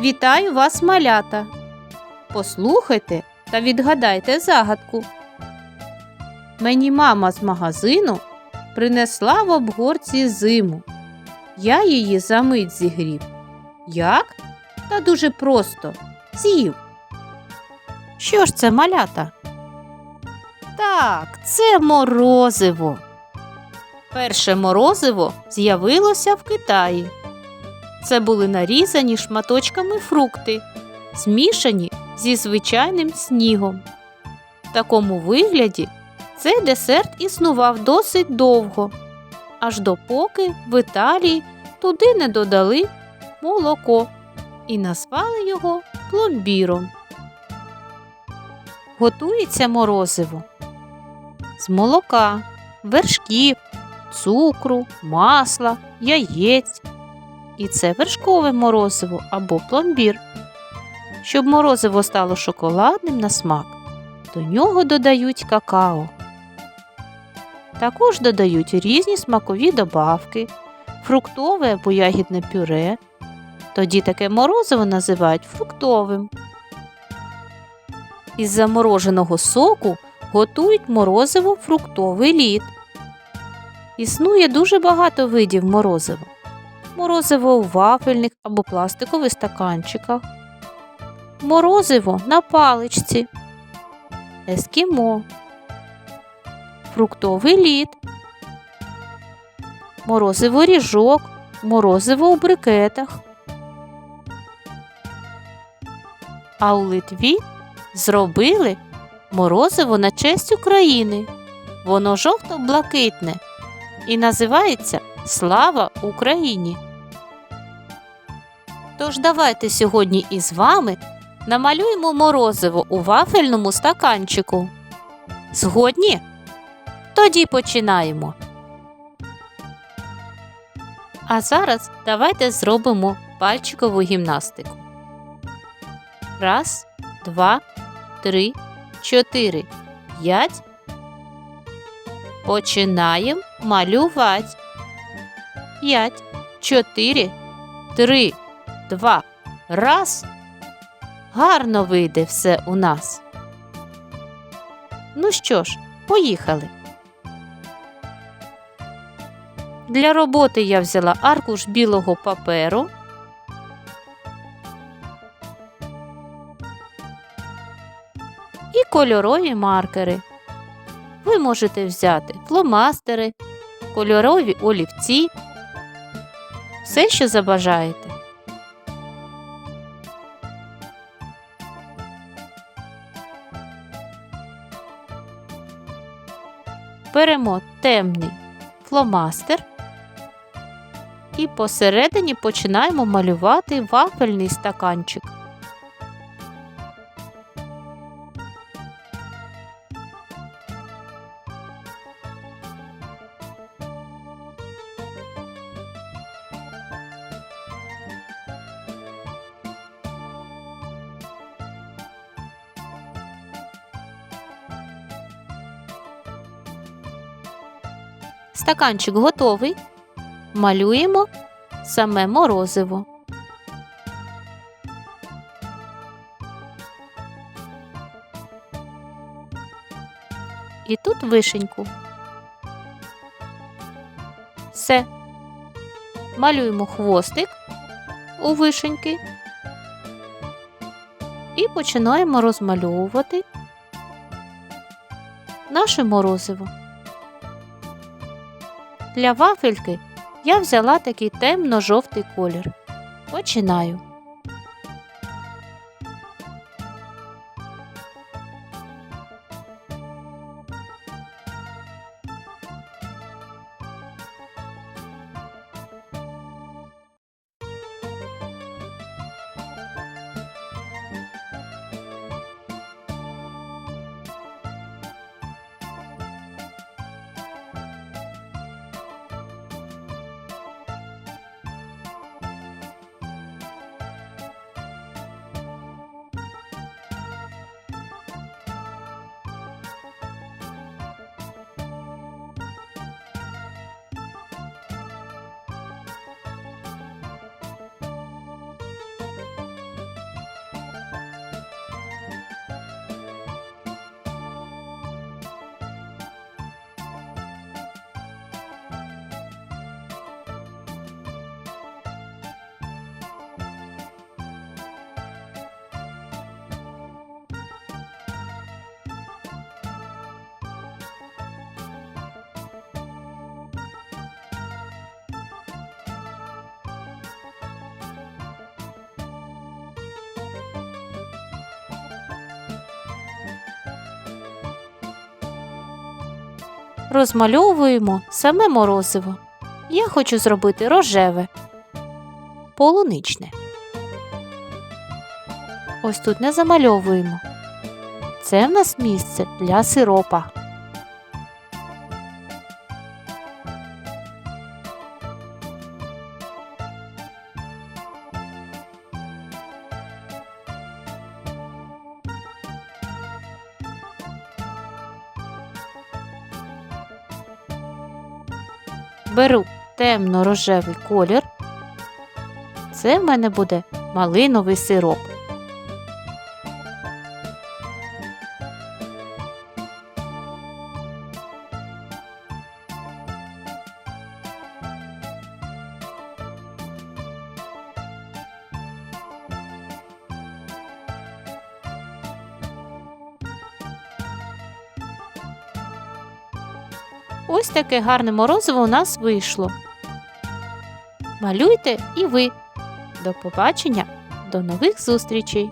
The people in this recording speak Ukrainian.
Вітаю вас, малята! Послухайте та відгадайте загадку. Мені мама з магазину принесла в обгорці зиму. Я її за мить зігрів. Як? Та дуже просто з'їв. Що ж це малята? Так, це морозиво. Перше морозиво з'явилося в Китаї. Це були нарізані шматочками фрукти, змішані зі звичайним снігом. В такому вигляді цей десерт існував досить довго, аж допоки в Італії туди не додали молоко і назвали його пломбіром. Готується морозиво з молока, вершків, цукру, масла, яєць. І це вершкове морозиво або пломбір. Щоб морозиво стало шоколадним на смак, до нього додають какао. Також додають різні смакові добавки, фруктове або ягідне пюре. Тоді таке морозиво називають фруктовим. Із замороженого соку готують морозиво фруктовий лід. Існує дуже багато видів морозива. Морозиво у вафельних або пластикових стаканчиках. Морозиво на паличці. Ескімо. Фруктовий лід. Морозиво ріжок. Морозиво у брикетах. А у Литві зробили морозиво на честь України. Воно жовто-блакитне і називається Слава Україні. Тож давайте сьогодні із вами намалюємо морозиво у вафельному стаканчику. Згодні? Тоді починаємо. А зараз давайте зробимо пальчикову гімнастику. Раз, два, три, чотири, п'ять. Починаємо малювати. П'ять, чотири, три, два, раз. Гарно вийде все у нас. Ну що ж, поїхали. Для роботи я взяла аркуш білого паперу. І кольорові маркери. Ви можете взяти фломастери, кольорові олівці, все, що забажаєте. Беремо темний фломастер і посередині починаємо малювати вафельний стаканчик. Стаканчик готовий. Малюємо саме морозиво. І тут вишеньку. Все. Малюємо хвостик у вишеньки і починаємо розмальовувати наше морозиво. Для вафельки я взяла такий темно-жовтий колір. Починаю. Розмальовуємо саме морозиво. Я хочу зробити рожеве, полуничне. Ось тут не замальовуємо. Це в нас місце для сиропа. Беру темно-рожевий колір. Це в мене буде малиновий сироп. Ось таке гарне морозиво у нас вийшло. Малюйте і ви. До побачення, до нових зустрічей!